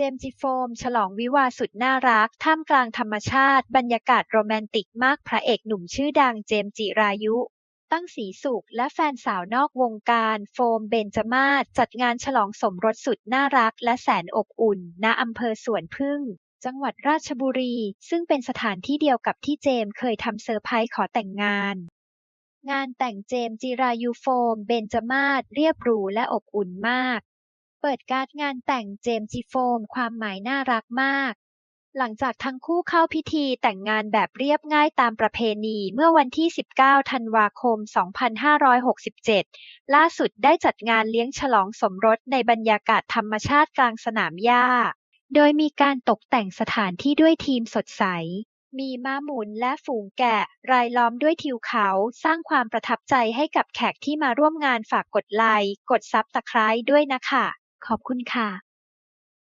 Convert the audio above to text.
จมส์จิโฟม ฉลองวิวาสุดน่ารัก ท่ามกลางธรรมชาติ บรรยากาศโรแมนติกมากพระเอกหนุ่มชื่อดังเจมส์จิรายุ ตั้งศรีสุขและแฟนสาวนอกวงการโฟมเบญจมาศจัดงานฉลองสมรสสุดน่ารักและแสนอบอุ่น ณอำเภอสวนผึ้งจังหวัดราชบุรี ซึ่งเป็นสถานที่เดียวกับที่เจมส์เคยทำเซอร์ไพรส์ขอแต่งงานงานแต่งเจมส์จิรายุโฟม เบญจมาศเรียบหรูและอบอุ่นมาก เปิดการ์ดงานแต่งเจมส์จิโฟมความหมายน่ารักมาก หลังจากทั้งคู่เข้าพิธีแต่งงานแบบเรียบง่ายตามประเพณีเมื่อวันที่ 19 ธันวาคม 2567 ล่าสุดได้จัดงานเลี้ยงฉลองสมรสในบรรยากาศธรรมชาติกลางสนามหญ้า โดยมีการตกแต่งสถานที่ด้วยทีมสดใสมีม้าหมุนและฝูงแกะ รายล้อมด้วยทิวเขา สร้างความประทับใจให้กับแขกที่มาร่วมงานฝากกดไลค์ กดซับสไครบ์ด้วยนะคะ ขอบคุณค่ะ